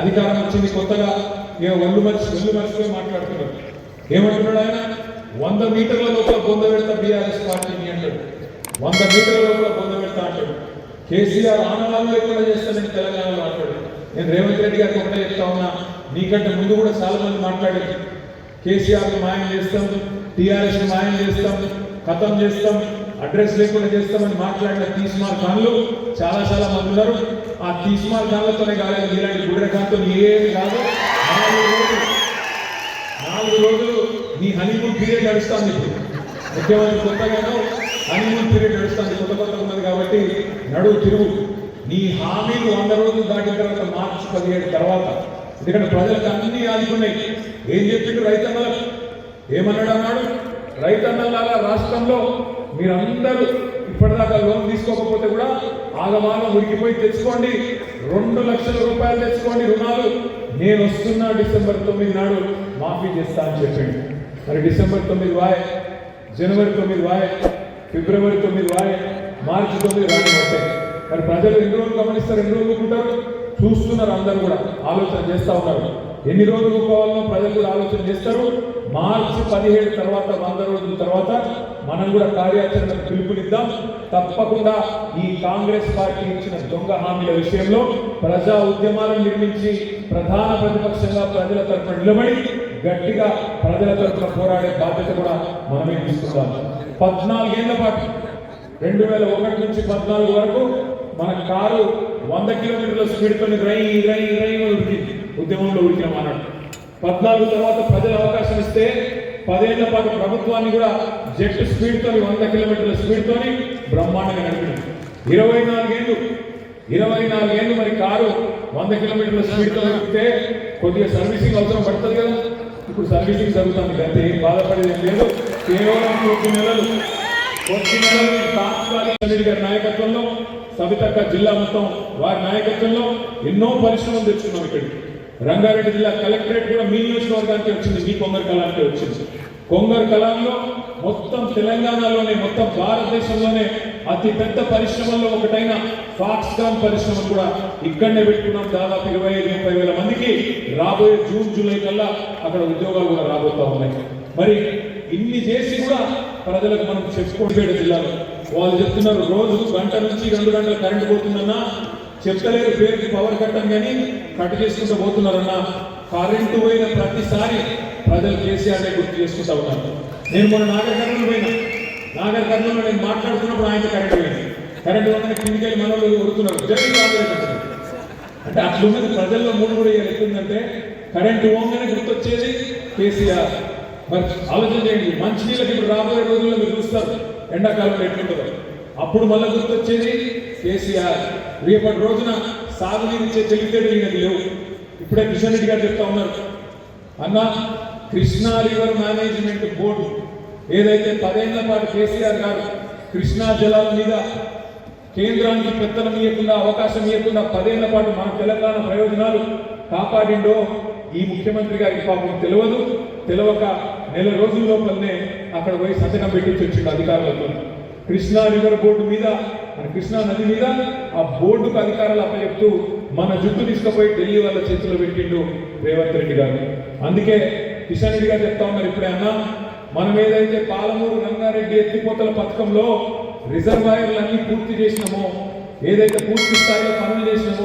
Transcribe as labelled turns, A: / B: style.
A: అధికారం వచ్చింది కొత్తగా ఇక ఒళ్ళు మర్చి ఒళ్ళు మర్చిపోయి మాట్లాడుతున్నారు ఏమంటున్నాడు ఆయన? వంద మీటర్ల లోపల బొంద పెడతా బీఆర్ఎస్ పార్టీని అంటాడు వంద మీటర్ల లోపల బొంద పెడతా అంటాడు. కేసీఆర్ ఆనవాళ్ళు లేకుండా చేస్తానని తెలంగాణలో అంటాడు. నేను రేవంత్ రెడ్డి గారికి ఒకటే చెప్తా ఉన్నా నీకంటే ముందు కూడా చాలా మంది మాట్లాడారు. కేసీఆర్ మాయం చేస్తాం టీఆర్ఎస్ మాయం చేస్తాం ఖతం చేస్తాం అడ్రస్ లేకుండా చేస్తామని మాట్లాడిన తీస్మార్ ఖాన్లు చాలా చాలా మంది ఉన్నారు. ఆ తీస్మార్ ఖాన్లతోనే కాలేదు ఇలాంటి ఖాన్తో ఏమి కాదు. నాలుగు రోజులు నాలుగు రోజులు నీ హనీమూన్ పీరియడ్ నడుస్తుంది ఇప్పుడు. ముఖ్యమంత్రి కొత్తగానో హనీమూన్ పీరియడ్ నడుస్తుంది. కొత్త కొత్త ఉన్నది కాబట్టి నడువు తిరుగు. నీ హామీలు వంద రోజులు దాటిన తర్వాత మార్చి పదిహేడు తర్వాత. ఎందుకంటే ప్రజలకు అన్ని ఆదుకున్నాయి. ఏం చెప్పిండు రైతన్నలకు ఏమన్నాడు అన్నాడు? రైతన్నలాగా రాష్ట్రంలో మీరందరూ ఇప్పటిదాకా లోన్ తీసుకోకపోతే కూడా ఆగమాగం ఉరికిపోయి తెచ్చుకోండి. రెండు లక్షల రూపాయలు తెచ్చుకోండి రుణాలు. నేను వస్తున్నా డిసెంబర్ తొమ్మిది నాడు మాఫీ చేస్తా అని చెప్పండి. మరి డిసెంబర్ తొమ్మిది వాయ్ జనవరి తొమ్మిది వాయ్ ఫిబ్రవరి తొమ్మిది వాయ్ మార్చి తొమ్మిది రాని పట్టాయి మరి ప్రజలు ఎన్ని రోజులు గమనిస్తారు ఎన్ని రోజులు చూస్తున్నారు అందరూ కూడా ఆలోచన చేస్తా ఉన్నారు. ఎన్ని రోజులు ఊరుకోవాలో ప్రజలు కూడా ఆలోచన చేస్తారు. మార్చి పదిహేడు తర్వాత వంద రోజుల తర్వాత మనం కూడా కార్యాచరణ పిలుపునిద్దాం. తప్పకుండా ఈ కాంగ్రెస్ పార్టీ ఇచ్చిన దొంగ హామీల విషయంలో ప్రజా ఉద్యమాలను నిర్మించి ప్రధాన ప్రతిపక్షంగా ప్రజల తరఫున నిలబడి గట్టిగా ప్రజల తరఫున పోరాడే బాధ్యత కూడా మనమే తీసుకుందాం. పద్నాలుగేళ్ళ పాటు రెండు వేల ఒకటి నుంచి పద్నాలుగు వరకు మన కారు వంద కిలోమీటర్ల స్పీడ్తో రై రై రై ఉరికింది ఉద్యమంలో ఉరికినాం పద్నాలుగు తర్వాత ప్రజలు అవకాశం ఇస్తే పదేళ్ళ పాటు ప్రభుత్వాన్ని కూడా జెట్ స్పీడ్తో వంద కిలోమీటర్ల స్పీడ్తో బ్రహ్మాండంగా నడిపినాం. ఇరవై నాలుగేళ్ళు ఇరవై నాలుగేళ్ళు మరి కారు వంద కిలోమీటర్ల స్పీడ్తో నడిపితే కొద్దిగా సర్వీసింగ్ అవసరం పడుతుంది కదా. ఇప్పుడు సర్వీసింగ్ జరుగుతుంది అంతే ఏం బాధపడేది లేదు. కేవలం కొద్ది నెలలు. గారి నాయకత్వంలో సవితక్క జిల్లా మొత్తం వారి నాయకత్వంలో ఎన్నో పరిశ్రమలు తెచ్చుకున్నాం ఇక్కడికి రంగారెడ్డి జిల్లా కలెక్టరేట్ కూడా మీ నియోజకవర్గానికి వచ్చింది మీ కొంగర్ కళానికి వచ్చింది. కొంగర్ కళాంలో మొత్తం తెలంగాణలోనే మొత్తం భారతదేశంలోనే అతి పెద్ద పరిశ్రమల్లో ఒకటైన ఫాక్స్కాన్ పరిశ్రమ కూడా ఇక్కడనే పెట్టుకున్నాం. దాదాపు ఇరవై ఐదు ముప్పై వేల మందికి రాబోయే జూన్ జూలై కల్లా అక్కడ ఉద్యోగాలు కూడా రాబోతా ఉన్నాయి. మరి ఇన్ని చేసి కూడా ప్రజలకు మనం చెప్పుకోవడం జిల్లాలో వాళ్ళు చెప్తున్నారు రోజు గంట నుంచి రెండు గంటల కరెంట్ పోతుందన్నా చెప్తలేరు పేరుకి పవర్ కట్టం కానీ కట్ చేసుకుంటూ పోతున్నారన్నా కరెంటు పోయిన ప్రతిసారి ప్రజలు కేసీఆర్నే గుర్తు చేసుకుంటా ఉన్నారు. నేను మొన్న నాగర్ కర్నూలు పోయినా. నాగర్ కర్నూలు నేను మాట్లాడుతున్నప్పుడు ఆయన కరెంట్ పోయింది. కరెంట్ పోయిన కిందికి వెళ్ళి మనలో కొడుతున్నారు జై కాంగ్రెస్ అంటారు. అంటే అట్లున్నది ప్రజల్లో మూడు కూడా ఎట్లుందంటే కరెంటు పోగానే గుర్తొచ్చేది కేసీఆర్. మరి ఆలోచన చేయండి. మంచినీళ్ళకి ఇప్పుడు రాబోయే రోజుల్లో మీరు చూస్తారు. ఎండాకాలంలో ఎట్లుంటుందో. అప్పుడు మళ్ళీ గుర్తొచ్చేది కేసీఆర్. రేపటి రోజున సాగునీరు ఇచ్చే తెలివితేడు ఈయనకి లేవు. ఇప్పుడే కిషన్ రెడ్డి గారు చెప్తా ఉన్నారు. అన్న కృష్ణా రివర్ మేనేజ్మెంట్ బోర్డు ఏదైతే పదేళ్ళ పాటు కేసీఆర్ గారు కృష్ణా జలాల మీద కేంద్రానికి పెత్తనం ఇవ్వకుండా అవకాశం ఇవ్వకుండా పదేళ్ళ పాటు మన తెలంగాణ ప్రయోజనాలు కాపాడిండో ఈ ముఖ్యమంత్రి గారికి పాపం తెలియదు. తెలవక నెల రోజుల లోపలనే అక్కడ పోయి సంతకం పెట్టించి వచ్చిండు అధికారులతో. కృష్ణా రివర్ బోర్డు మీద మన కృష్ణా నది మీద ఆ బోర్డుకు అధికారులు అప్పచెప్తూ మన జుట్టు తీసుకుపోయి ఢిల్లీ వాళ్ళ చేతిలో పెట్టిండు రేవంత్ రెడ్డి గారు. అందుకే కిషన్ రెడ్డి గారు చెప్తా ఉన్నారు ఇప్పుడే అన్నా మనం ఏదైతే పాలమూరు రంగారెడ్డి ఎత్తిపోతల పథకంలో రిజర్వాయర్లన్నీ పూర్తి చేసినామో ఏదైతే పూర్తి స్థాయిలో పనులు చేసినామో